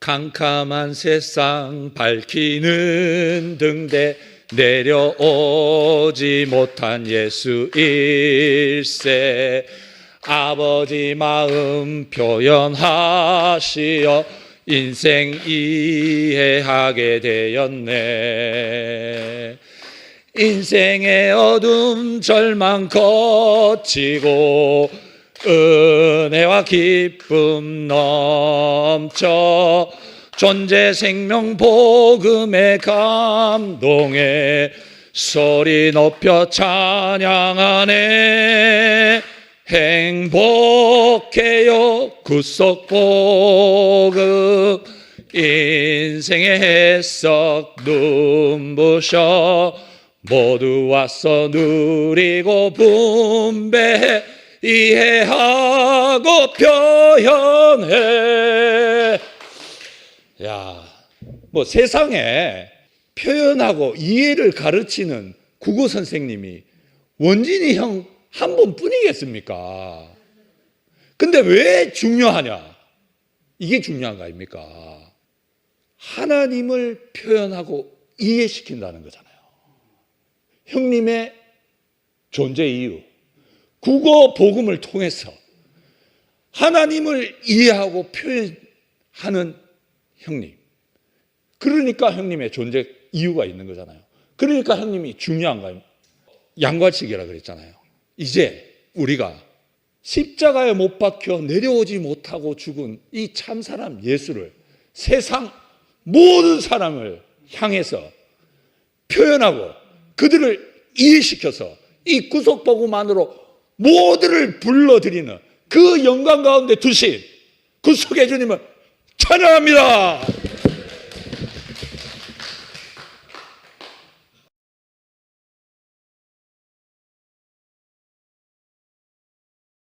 캄캄한 세상 밝히는 등대 내려오지 못한 예수 일세. 아버지 마음 표현하시어 인생 이해하게 되었네. 인생의 어둠 절망 거치고 은혜와 기쁨 넘쳐 존재 생명 복음의 감동에 소리 높여 찬양하네 행복해요. 구속 복음. 인생의 해석 눈부셔 모두 와서 누리고 분배 이해하고 표현해 야, 뭐 세상에 표현하고 이해를 가르치는 국어 선생님이 원진이 형한 번뿐이겠습니까? 근데 왜 중요하냐? 이게 중요한 거 아닙니까? 하나님을 표현하고 이해시킨다는 거잖아요. 형님의 존재 이유, 국어 복음을 통해서 하나님을 이해하고 표현하는 형님. 그러니까 형님의 존재 이유가 있는 거잖아요. 그러니까 형님이 중요한 거예요. 양과치기라 그랬잖아요. 이제 우리가 십자가에 못 박혀 내려오지 못하고 죽은 이 참 사람 예수를 세상 모든 사람을 향해서 표현하고 그들을 이해시켜서 이 구속 복음만으로 모두를 불러들이는 그 영광 가운데 두신 그 속에 주님을 찬양합니다.